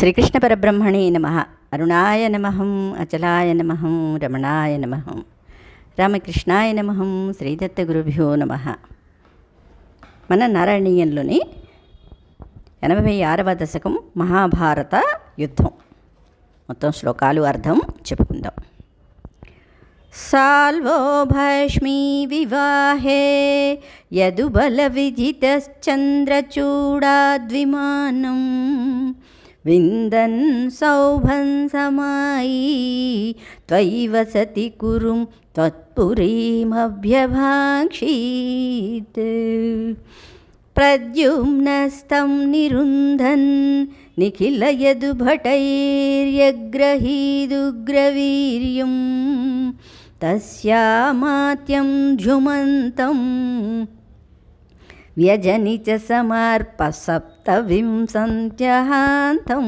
శ్రీకృష్ణ పరబ్రహ్మణే నమ. అరుణాయ నమహం అచలాయ నమహం రమణాయ నమహం రామకృష్ణాయ నమహం శ్రీదత్త గురుభ్యో నమ. మన నారాయణీయంలోని ఎనభై ఆరవ దశకం మహాభారత యుద్ధం. మొత్తం శ్లోకాలు అర్థం చెప్పుకుందాం. సాల్వో భష్మీ వివాహే యదుబల యదుబలవిజితశ్చంద్రచూడాద్విమానం విందన్ సౌభం సమాయీ త్వయి వసతి కురుం త్వత్పురీమభ్యభాక్షీత్ ప్రద్యుమ్నస్తం నిరుంధన్ నిఖిలయదుభటైర్యగ్రహీదుగ్రవీర్యం తస్యామాత్యం ఝుమంతం వ్యజని చ సమర్ప సప్తవింశంత్యహాంతం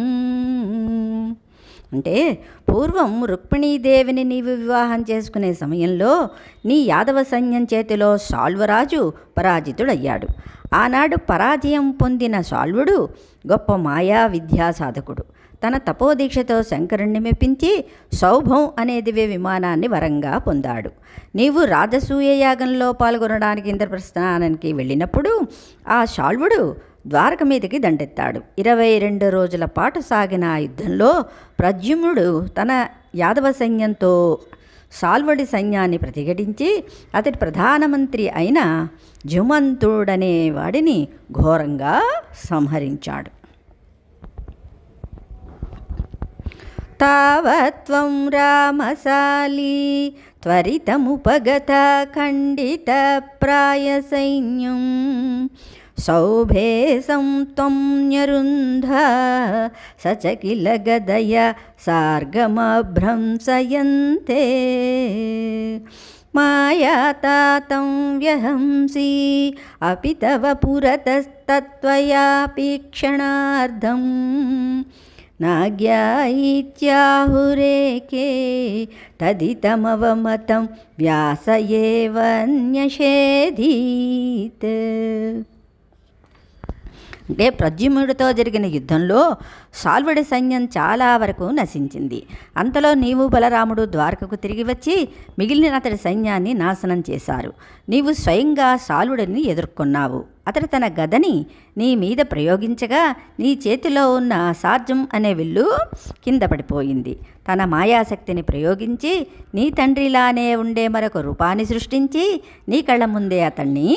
అంటే పూర్వం రుక్మిణీదేవిని నీవు వివాహం చేసుకునే సమయంలో నీ యాదవ సైన్యం చేతిలో సాల్వరాజు పరాజితుడయ్యాడు. ఆనాడు పరాజయం పొందిన సాల్వుడు గొప్ప మాయా విద్యా సాధకుడు తన తపోదీక్షతో శంకరుణ్ణి మెప్పించి సౌభం అనే దివ్య విమానాన్ని వరంగా పొందాడు. నీవు రాజసూయ యాగంలో పాల్గొనడానికి ఇంద్రప్రస్థానానికి వెళ్ళినప్పుడు ఆ శాల్వుడు ద్వారక మీదకి దండెత్తాడు. ఇరవై రెండు రోజుల పాటు సాగిన ఆ యుద్ధంలో ప్రద్యుమ్నుడు తన యాదవ సైన్యంతో సాల్వడి సైన్యాన్ని ప్రతిఘటించి అతడి ప్రధానమంత్రి అయిన జుమంతుడనే వాడిని ఘోరంగా సంహరించాడు. తావత్వం రామశాలి త్వరితముపగత ఖండిత ప్రాయసైన్యం సౌభే త్వం న్యరుంధ సచకిల గదయ సార్గమభ్రంశయంతే. మాయాతాతం వ్యహంసి అపి తవ పురతస్తత్వయాపి క్షణార్థం. ज्ञा इत्याहुरेके तदितमवमतं व्यास एव न्यषेधीत् అంటే ప్రద్యుమ్నుడితో జరిగిన యుద్ధంలో సాల్వుడి సైన్యం చాలా వరకు నశించింది. అంతలో నీవు బలరాముడు ద్వారకకు తిరిగి వచ్చి మిగిలిన అతడి సైన్యాన్ని నాశనం చేశారు. నీవు స్వయంగా సాల్వుడిని ఎదుర్కొన్నావు. అతడు తన గదని నీ మీద ప్రయోగించగా నీ చేతిలో ఉన్న సార్జం అనే విల్లు కింద పడిపోయింది. తన మాయాశక్తిని ప్రయోగించి నీ తండ్రిలానే ఉండే మరొక రూపాన్ని సృష్టించి నీ కళ్ళ ముందే అతన్ని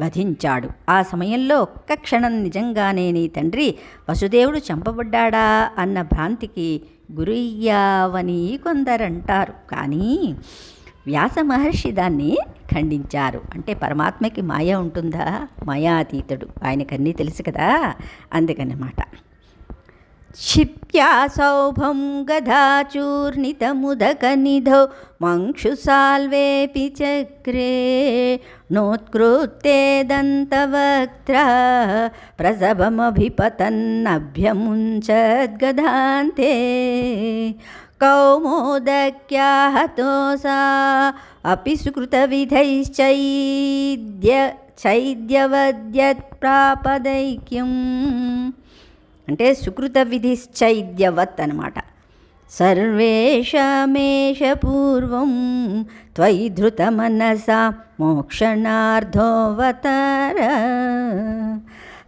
వధించాడు. ఆ సమయంలో ఒక్క క్షణం నిజంగానే నీ తండ్రి వసుదేవుడు చంపబడ్డాడా అన్న భ్రాంతికి గురయ్యావని కొందరంటారు. కానీ వ్యాస మహర్షి దాన్ని ఖండించారు. అంటే పరమాత్మకి మాయ ఉంటుందా? మాయాతీతుడు. ఆయనకన్నీ తెలుసు కదా? అందుకనమాట क्षिप्या सौभं गधाचूर्णितमुदकनिधौ मङ्क्षुसाल्वेऽपि चक्रे नोत्कृत्ते दन्तवक्त्रा प्रसभमभिपतन्नभ्यमुञ्चद्गधान्ते कौमोदक्याहतोसा अपि सुकृतविधैश्चैद्य चैद्यवद्यत्प्रापदैक्यम्। అంటే సుకృత విధిశ్చైద్యవత్ అనమాట సర్వేషమేష పూర్వం త్వయి ధృతమనసా మోక్షణార్థోవతర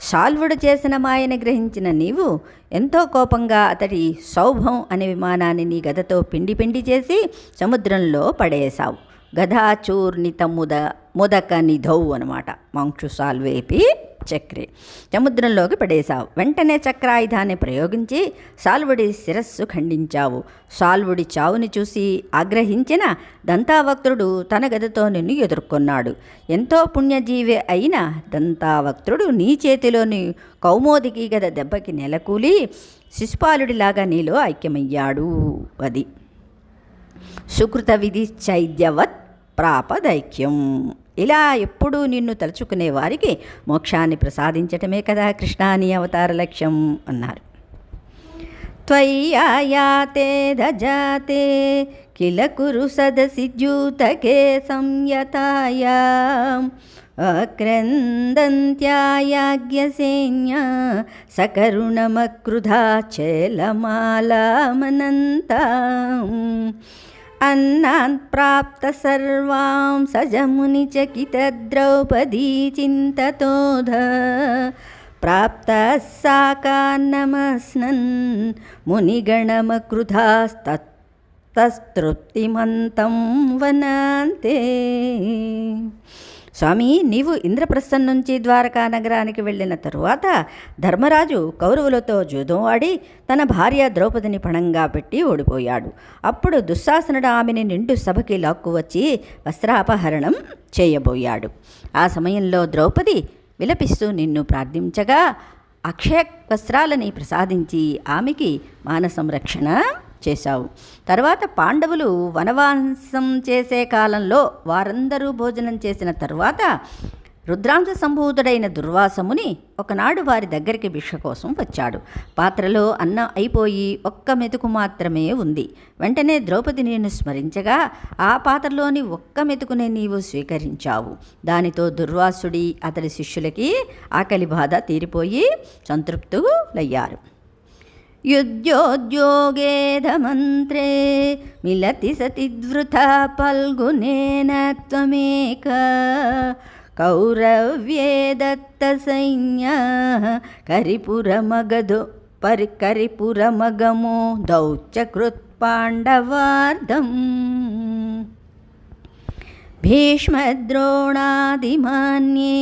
సాల్వుడు చేసిన మాయను గ్రహించిన నీవు ఎంతో కోపంగా అతడి సౌభం అనే విమానాన్ని నీ గదతో పిండి పిండి చేసి సముద్రంలో పడేశావు. గదాచూర్ణిత ముద ముదక నిధౌ అనమాట మాంక్షు సాల్వేపి చక్రే. సముద్రంలోకి పడేశావు. వెంటనే చక్రాయుధాన్ని ప్రయోగించి సాల్వుడి శిరస్సు ఖండించావు. సాల్వుడి చావుని చూసి ఆగ్రహించిన దంతావక్తుడు తన గదితో నిన్ను ఎదుర్కొన్నాడు. ఎంతో పుణ్యజీవి అయిన దంతావక్తుడు నీ చేతిలోని కౌమోదికి గద దెబ్బకి నెలకూలి శిశుపాలుడిలాగా నీలో ఐక్యమయ్యాడు అది సుకృత విధి చైద్యవత్ ప్రాపదైక్యం. ఇలా ఎప్పుడూ నిన్ను తలుచుకునే వారికి మోక్షాన్ని ప్రసాదించటమే కదా కృష్ణాని అవతార లక్ష్యం అన్నారు. త్వయ్యాయాతే ధజాతే కిల కురు సదసి ద్యూతకే సంయతాయా. అక్రందంత్యాయాజ్ఞసేన్యా సకరుణమక్రుధా చేలమాలామనంతా అన్నాన్ ప్రాప్త సర్వాం సజముని చకిత ద్రౌపదీ చింతతోధ స్వామి నీవు ఇంద్రప్రస్థం నుంచి ద్వారకా నగరానికి వెళ్ళిన తరువాత ధర్మరాజు కౌరవులతో జూదం ఆడి తన భార్య ద్రౌపదిని పణంగా పెట్టి ఓడిపోయాడు. అప్పుడు దుశ్శాసనుడు ఆమెని నిండు సభకి లాక్కువచ్చి వస్త్రాపహరణం చేయబోయాడు. ఆ సమయంలో ద్రౌపది విలపిస్తూ నిన్ను ప్రార్థించగా అక్షయ వస్త్రాలని ప్రసాదించి ఆమెకి మాన సంరక్షణ చేశావు. తర్వాత పాండవులు వనవాసం చేసే కాలంలో వారందరూ భోజనం చేసిన తర్వాత రుద్రాంశ సంభూతుడైన దుర్వాసముని ఒకనాడు వారి దగ్గరికి భిక్ష కోసం వచ్చాడు. పాత్రలో అన్నం అయిపోయి ఒక్క మెతుకు మాత్రమే ఉంది. వెంటనే ద్రౌపది నేను స్మరించగా ఆ పాత్రలోని ఒక్క మెతుకునే నీవు స్వీకరించావు. దానితో దుర్వాసుడి అతడి శిష్యులకి ఆకలి బాధ తీరిపోయి సంతృప్తులయ్యారు. యుద్ధోద్యోగేధమంత్రే మిలతి సతిద్వృత పల్గునేన త్వమేక కౌరవ్యేదత్త సైన్య కరిపురమగధో పరి కరిపురమగమో దౌత్యకృత్ పాండవార్ధం భీష్మద్రోణాదిమాన్యే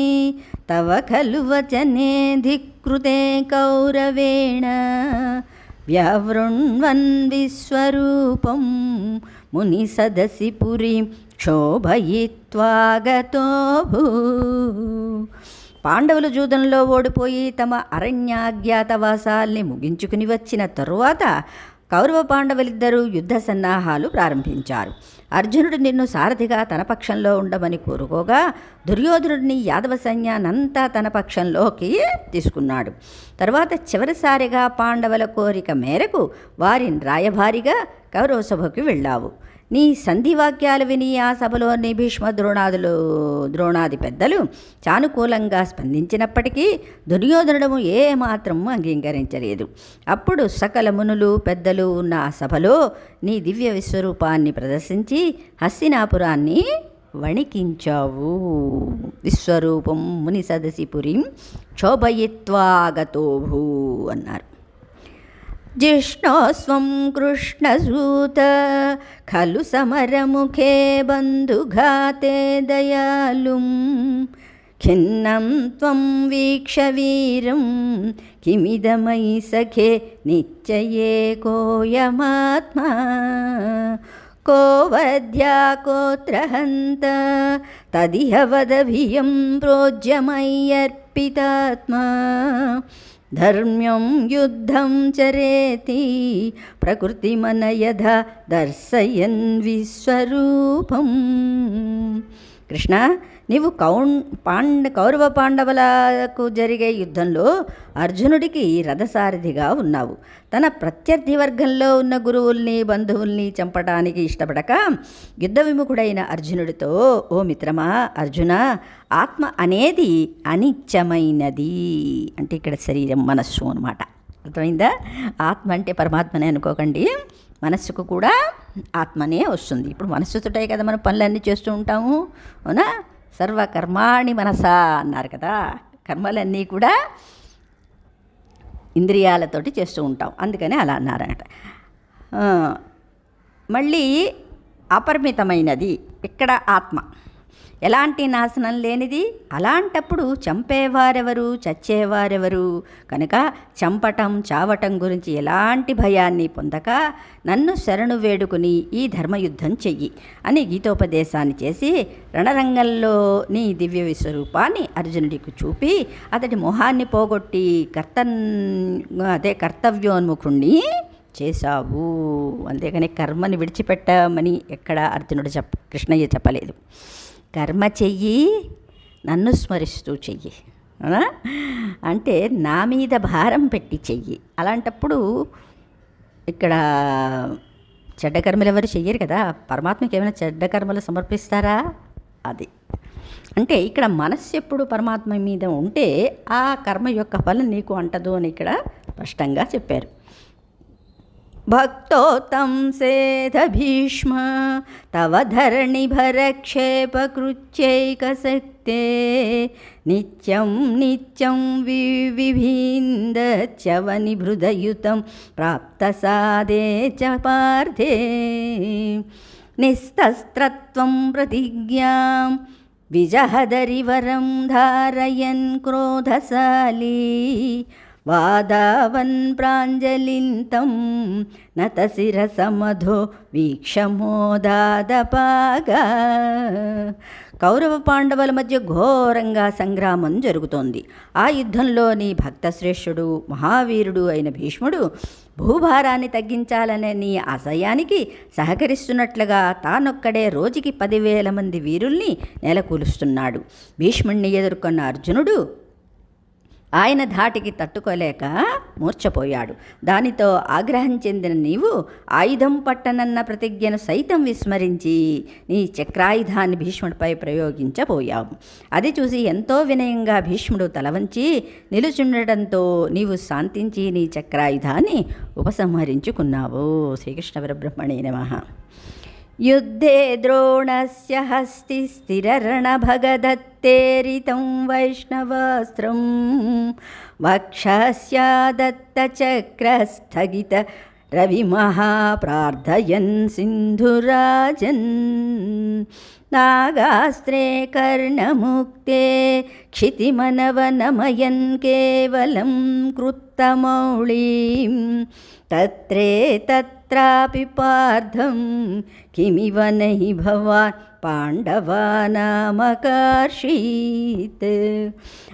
తవ ఖలు వచనే ధికృతే కౌరవేణ వ్యవృణ్వన్ విశ్వరూపం ముని సదసి పురీం క్షోభయిత్వాగతో భూ పాండవులు జూదంలో ఓడిపోయి తమ అరణ్యాజ్ఞాతవాసాల్ని ముగించుకుని వచ్చిన తరువాత కౌరవ పాండవులిద్దరూ యుద్ధ సన్నాహాలు ప్రారంభించారు. అర్జునుడు నిన్ను సారథిగా తన పక్షంలో ఉండమని కోరుకోగా దుర్యోధనుడిని యాదవ సైన్యానంతా తన పక్షంలోకి తీసుకున్నాడు. తర్వాత చివరిసారిగా పాండవుల కోరిక మేరకు వారిని రాయభారిగా కౌరవ సభకు వెళ్ళావు. నీ సంధివాక్యాలు విని ఆ సభలోని భీష్మ ద్రోణాదులు ద్రోణాది పెద్దలు సానుకూలంగా స్పందించినప్పటికీ దుర్యోధనుడము ఏమాత్రం అంగీకరించలేదు. అప్పుడు సకల మునులు పెద్దలు ఉన్న ఆ సభలో నీ దివ్య విశ్వరూపాన్ని ప్రదర్శించి హస్తినాపురాన్ని వణికించావు. విశ్వరూపం ముని సదసి పురిం క్షోభయిత్వాగతోభూ అన్నారు. జిష్ణోస్వం కృష్ణసూత ఖలు సమరముఖే బంధుఘాతే దయాలుం ఖిన్నం త్వం వీక్ష వీరం కిమిదమై సఖే నిశ్చయే కోయమాత్మా को वध्या कोऽत्र हन्त तदिह वदभियं प्रोज्यमय्यर्पितात्मा ధర్మ్యం యుద్ధం చరేతి ప్రకృతిమనయధ దర్శయన్ విశ్వరూపం కృష్ణ నీవు కౌన్ పాండ కౌరవ పాండవులకు జరిగే యుద్ధంలో అర్జునుడికి రథసారథిగా ఉన్నావు. తన ప్రత్యర్థి వర్గంలో ఉన్న గురువుల్ని బంధువుల్ని చంపడానికి ఇష్టపడక యుద్ధ విముఖుడైన అర్జునుడితో ఓ మిత్రమా అర్జున ఆత్మ అనేది అనిత్యమైనది అంటే ఇక్కడ శరీరం మనస్సు అనమాట అర్థమైందా? ఆత్మ అంటే పరమాత్మనే అనుకోకండి. మనస్సుకు కూడా ఆత్మనే వస్తుంది. ఇప్పుడు మనస్సుతోటే కదా మనం పనులన్నీ చేస్తూ ఉంటాము అవునా? సర్వకర్మాణి మనసా అన్నారు కదా. కర్మలన్నీ కూడా ఇంద్రియాలతోటి చేస్తూ ఉంటాం. అందుకని అలా అన్నారనమాట మళ్ళీ అపరిమితమైనది ఇక్కడ ఆత్మ. ఎలాంటి నాశనం లేనిది? అలాంటప్పుడు చంపేవారెవరు? చచ్చేవారెవరు? కనుక చంపటం చావటం గురించి ఎలాంటి భయాన్ని పొందక నన్ను శరణు వేడుకుని ఈ ధర్మయుద్ధం చెయ్యి అని గీతోపదేశాన్ని చేసి రణరంగంలో నీ దివ్య విశ్వరూపాన్ని అర్జునుడికి చూపి అతడి మొహాన్ని పోగొట్టి కర్త అదే కర్తవ్యోన్ముఖుణ్ణి చేశావు. అంతేగాని కర్మని విడిచిపెట్టమని ఎక్కడ అర్జునుడు చెప్ప కృష్ణయ్య చెప్పలేదు. కర్మ చెయ్యి నన్ను స్మరిస్తూ చెయ్యి. అంటే నా మీద భారం పెట్టి చెయ్యి. అలాంటప్పుడు ఇక్కడ చెడ్డ కర్మలు ఎవరు చెయ్యరు కదా. పరమాత్మకి ఏమైనా చెడ్డ కర్మలు సమర్పిస్తారా? అది. అంటే ఇక్కడ మనస్సు ఎప్పుడు పరమాత్మ మీద ఉంటే ఆ కర్మ యొక్క ఫలం నీకు అంటదు అని ఇక్కడ స్పష్టంగా చెప్పారు. भक्तो तं सेध भीष्म, तव धरणिभरक्षेपकृत्यैकसक्ते नित्यं नित्यं विविभिन्दच्यवनिभृदयुतं प्राप्तसादे च पार्थे। निस्तस्त्रत्वं प्रतिज्ञां, विजहदरिवरं धारयन् क्रोधशाली। వాదావన్ ప్రాంజలింతం నతశిరసమధో వీక్షమోదాదపాగా కౌరవ పాండవుల మధ్య ఘోరంగా సంగ్రామం జరుగుతోంది. ఆ యుద్ధంలోని భక్తశ్రేష్ఠుడు మహావీరుడు అయిన భీష్ముడు భూభారాన్ని తగ్గించాలనే నీ ఆశయానికి సహకరిస్తున్నట్లుగా తానొక్కడే రోజుకి పదివేల మంది వీరుల్ని నెలకూలుస్తున్నాడు. భీష్ముణ్ణి ఎదుర్కొన్న అర్జునుడు ఆయన ధాటికి తట్టుకోలేక మూర్చపోయాడు దానితో ఆగ్రహం చెందిన నీవు ఆయుధం పట్టనన్న ప్రతిజ్ఞను సైతం విస్మరించి నీ చక్రాయుధాన్ని భీష్ముడిపై ప్రయోగించబోయావు. అది చూసి ఎంతో వినయంగా భీష్ముడు తలవంచి నిలుచుండటంతో నీవు శాంతించి నీ చక్రాయుధాన్ని ఉపసంహరించుకున్నావు. శ్రీకృష్ణ పరబ్రహ్మణే నమ. యుద్ధే ద్రోణస్య హస్తి స్థిరరణభగదత్తేరితం వైష్ణవాస్త్రం వక్షస్యాదత్తచక్రస్థగిత రవిమహాప్రార్థయన్ సింధురాజన్ నాగాస్త్రే కర్ణముక్తే క్షితిమనవనమయన్ కేవలం కృత్తమౌళీం తత్రే తత్రాపి పార్థం కిమివ నహి భవాన్ పాండవానామకర్షీత్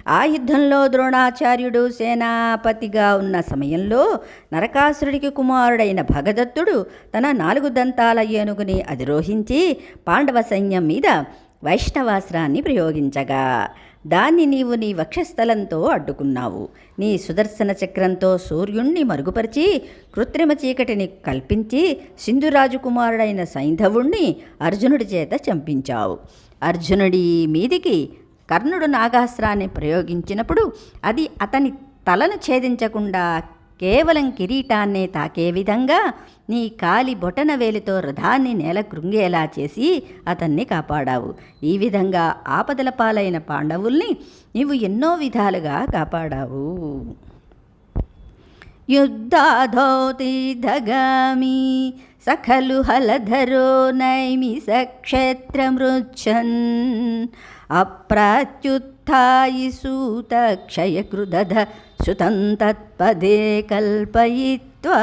ఆ యుద్ధంలో ద్రోణాచార్యుడు సేనాపతిగా ఉన్న సమయంలో నరకాసురుడికి కుమారుడైన భగదత్తుడు తన నాలుగు దంతాల ఏనుగుని అధిరోహించి పాండవ సైన్యం మీద వైష్ణవాస్త్రాన్ని ప్రయోగించగా దాన్ని నీవు నీ వక్షస్థలంతో అడ్డుకున్నావు. నీ సుదర్శన చక్రంతో సూర్యుణ్ణి మరుగుపరిచి కృత్రిమ చీకటిని కల్పించి సింధురాజు కుమారుడైన సైంధవుణ్ణి అర్జునుడి చేత చంపించావు. అర్జునుడి మీదికి కర్ణుడు నాగాస్త్రాన్ని ప్రయోగించినప్పుడు అది అతని తలను ఛేదించకుండా కేవలం కిరీటాన్నే తాకే విధంగా నీ కాలి బొటన వేలితో రథాన్ని నేల కృంగేలా చేసి అతన్ని కాపాడావు. ఈ విధంగా ఆపదల పాలైన పాండవుల్ని నీవు ఎన్నో విధాలుగా కాపాడావు. युद्धाधोति धगामि। स खलु हलधरो नैमि सक्षेत्रमृच्छन् अप्रत्युत्थायि सूतक्षयकृदध सुतं तत्पदे कल्पयित्वा।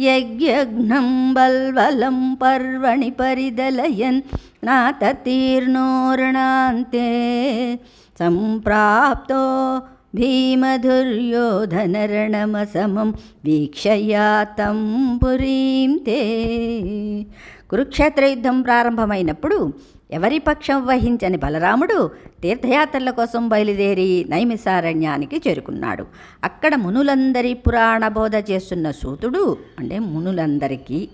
यज्ञघ्नं बल्बलं पर्वणि परिदलयन्। नाततीर्णोर्णान्ते सम्प्राप्तो సంప్రాప్తో భీమధుర్యోధనరణమసమం వీక్షయాతం పురీం తే కురుక్షేత్ర యుద్ధం ప్రారంభమైనప్పుడు ఎవరి పక్షం వహించని బలరాముడు తీర్థయాత్రల కోసం బయలుదేరి నైమిసారణ్యానికి చేరుకున్నాడు. అక్కడ మునులందరి పురాణ బోధ చేస్తున్న సూతుడు అంటే మునులందరికీ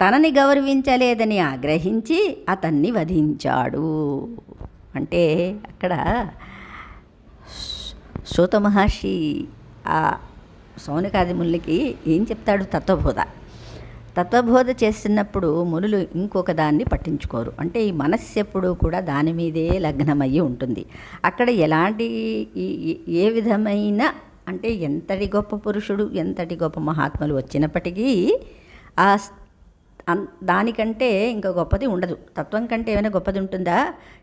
తనని గౌరవించలేదని ఆగ్రహించి అతన్ని వధించాడు. అంటే అక్కడ సూత మహర్షి ఆ సౌనకాదిములకి ఏం చెప్తాడు? తత్వబోధ. తత్వబోధ చేస్తున్నప్పుడు మునులు ఇంకొక దాన్ని పట్టించుకోరు. అంటే ఈ మనస్సు ఎప్పుడూ కూడా దాని మీదే లగ్నమయ్యి ఉంటుంది. అక్కడ ఎలాంటి ఏ విధమైన అంటే ఎంతటి గొప్ప పురుషుడు ఎంతటి గొప్ప మహాత్ములు వచ్చినప్పటికీ ఆ దానికంటే ఇంకా గొప్పది ఉండదు. తత్వం కంటే ఏమైనా గొప్పది ఉంటుందా?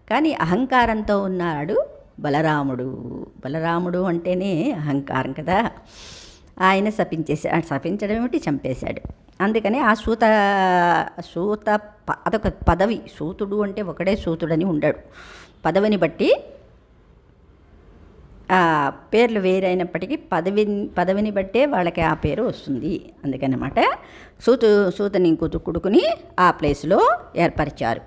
కానీ అహంకారంతో ఉన్నాడు బలరాముడు. బలరాముడు అంటేనే అహంకారం కదా. ఆయన శపించేసాడు శపించడం ఏమిటి? చంపేశాడు. అందుకని ఆ సూత సూత ప- అదొక పదవి. సూతుడు అంటే ఒకడే సూతుడని ఉండాడు. పదవిని బట్టి పేర్లు వేరైనప్పటికీ పదవి పదవిని బట్టే వాళ్ళకి ఆ పేరు వస్తుంది. అందుకనమాట సూతు సూతని కూతు కొడుకుని ఆ ప్లేస్లో ఏర్పరిచారు.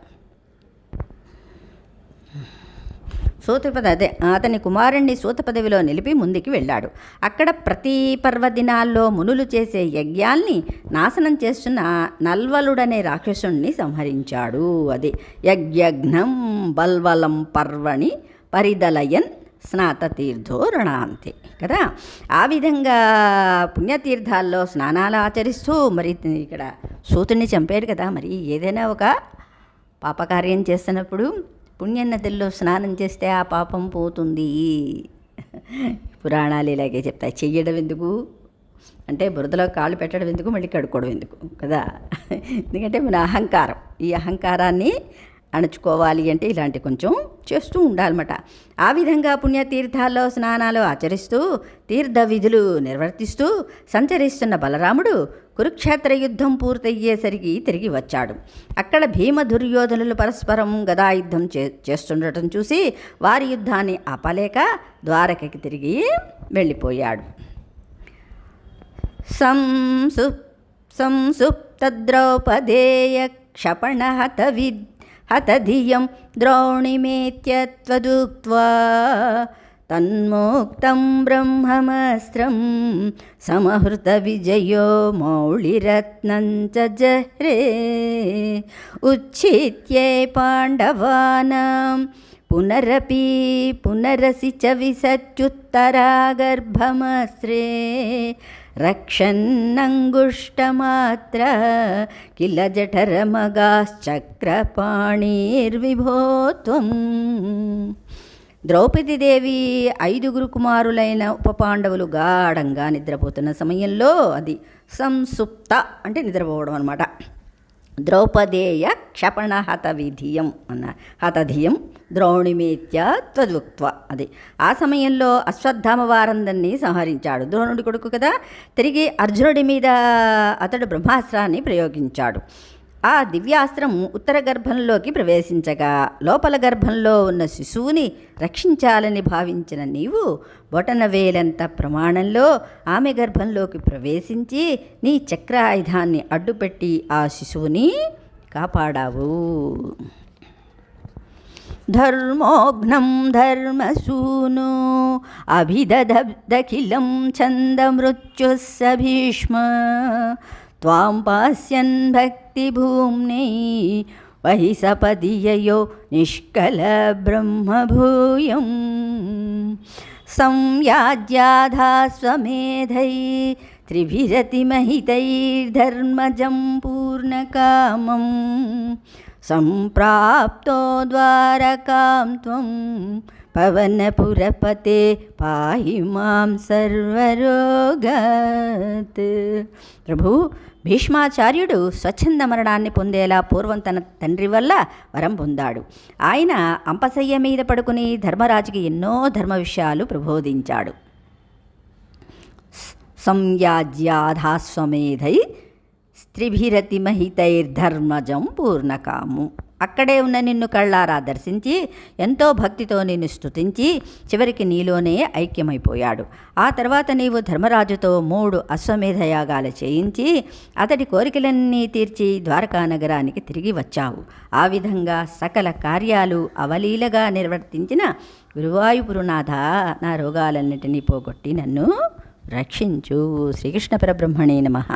సూతపద అదే అతని కుమారుణ్ణి సూత పదవిలో నిలిపి ముందుకి వెళ్ళాడు. అక్కడ ప్రతి పర్వదినాల్లో మునులు చేసే యజ్ఞాల్ని నాశనం చేస్తున్న నల్వలుడనే రాక్షసుణ్ణి సంహరించాడు. అది యజ్ఞఘ్నం బల్వలం పర్వణి పరిదలయన్ స్నాత తీర్థో కదా? ఆ విధంగా పుణ్యతీర్థాల్లో స్నానాలు ఆచరిస్తూ మరి ఇక్కడ సూతుని చంపాడు కదా. మరి ఏదైనా ఒక పాపకార్యం చేస్తున్నప్పుడు పుణ్యనదుల్లో స్నానం చేస్తే ఆ పాపం పోతుంది. పురాణాలు ఇలాగే చెప్తాయి. చెయ్యడం ఎందుకు? అంటే బురదలో కాళ్ళు పెట్టడం ఎందుకు? మళ్ళీ కడుక్కోవడం ఎందుకు? కదా? ఎందుకంటే మన అహంకారం. ఈ అహంకారాన్ని అణుచుకోవాలి అంటే ఇలాంటి కొంచెం చేస్తూ ఉండాలన్నమాట. ఆ విధంగా పుణ్యతీర్థాల్లో స్నానాలు ఆచరిస్తూ తీర్థ విధులు నిర్వర్తిస్తూ సంచరిస్తున్న బలరాముడు కురుక్షేత్ర యుద్ధం పూర్తయ్యేసరికి తిరిగి వచ్చాడు. అక్కడ భీమ దుర్యోధనులు పరస్పరం గదాయుద్ధం చే చేస్తుండటం చూసి వారి యుద్ధాన్ని ఆపలేక ద్వారకకి తిరిగి వెళ్ళిపోయాడు. సంసు సంసుప్తద్రౌపదేయ క్షపణ హత విద్ హతధియం ద్రోణిమేత్యత్వదుక్వా తన్మోక్తం బ్రహ్మమస్త్రం సమహృత విజయో మౌళిరత్నం చ జహ్రే. ఉచ్ఛిత్యే పాండవానాం పునరపి పునరసి చ విసత్యుత్తరాగర్భమస్రే రక్షన్నంగుష్టమాత్ర కిల జఠరమగాశ్చక్రపాణిర్విభో ద్రౌపదీదేవి ఐదుగురు కుమారులైన ఉపపాండవులు గాఢంగా నిద్రపోతున్న సమయంలో అది సంసుప్త అంటే నిద్రపోవడం అనమాట ద్రౌపదేయ క్షపణ హత విధియం అన్న హతధియం ద్రోణిమేత్య త్వదుక్త్వ అది. ఆ సమయంలో అశ్వత్థామ వారందరినీ సంహరించాడు. ద్రోణుడి కొడుకు కదా. తిరిగి అర్జునుడి మీద అతడు బ్రహ్మాస్త్రాన్ని ప్రయోగించాడు. ఆ దివ్యాస్త్రం ఉత్తర గర్భంలోకి ప్రవేశించగా లోపల గర్భంలో ఉన్న శిశువుని రక్షించాలని భావించిన నీవు బొటనవేలంత ప్రమాణంలో ఆమె గర్భంలోకి ప్రవేశించి నీ చక్రాయుధాన్ని అడ్డుపెట్టి ఆ శిశువుని కాపాడావు. ధర్మోఘ్నం ధర్మసూను అభిదధఖిలం భీష్మ त्वां पास्यन् भक्तिभूम्नि वहि सपदि ययो निष्कलब्रह्मभूयं संयाज्याधास्वमेधै त्रिभिरतिमहितैर्धर्मजं पूर्णकामं सम्प्राप्तो द्वारकां त्वं త్వం పవనపురపతే పాహి సర్వరోగత్ ప్రభు భీష్మాచార్యుడు స్వచ్ఛంద మరణాన్ని పొందేలా పూర్వం తన తండ్రి వల్ల వరం పొందాడు. ఆయన అంపశయ్య మీద పడుకుని ధర్మరాజుకి ఎన్నో ధర్మ విషయాలు ప్రబోధించాడు. సంయాజ్యాధాస్వమేధై స్త్రిభిరతిమహితైర్ధర్మజం పూర్ణకాము. అక్కడే ఉన్న నిన్ను కళ్ళారా దర్శించి ఎంతో భక్తితో నిన్ను స్తుతించి చివరికి నీలోనే ఐక్యమైపోయాడు. ఆ తర్వాత నీవు ధర్మరాజుతో మూడు అశ్వమేధ యాగాలు చేయించి అతడి కోరికలన్నీ తీర్చి ద్వారకా నగరానికి తిరిగి వచ్చావు. ఆ విధంగా సకల కార్యాలు అవలీలగా నిర్వర్తించిన గురువాయుపురునాథ నా రోగాలన్నిటినీ పోగొట్టి నన్ను రక్షించు. శ్రీకృష్ణ పరబ్రహ్మణే నమః.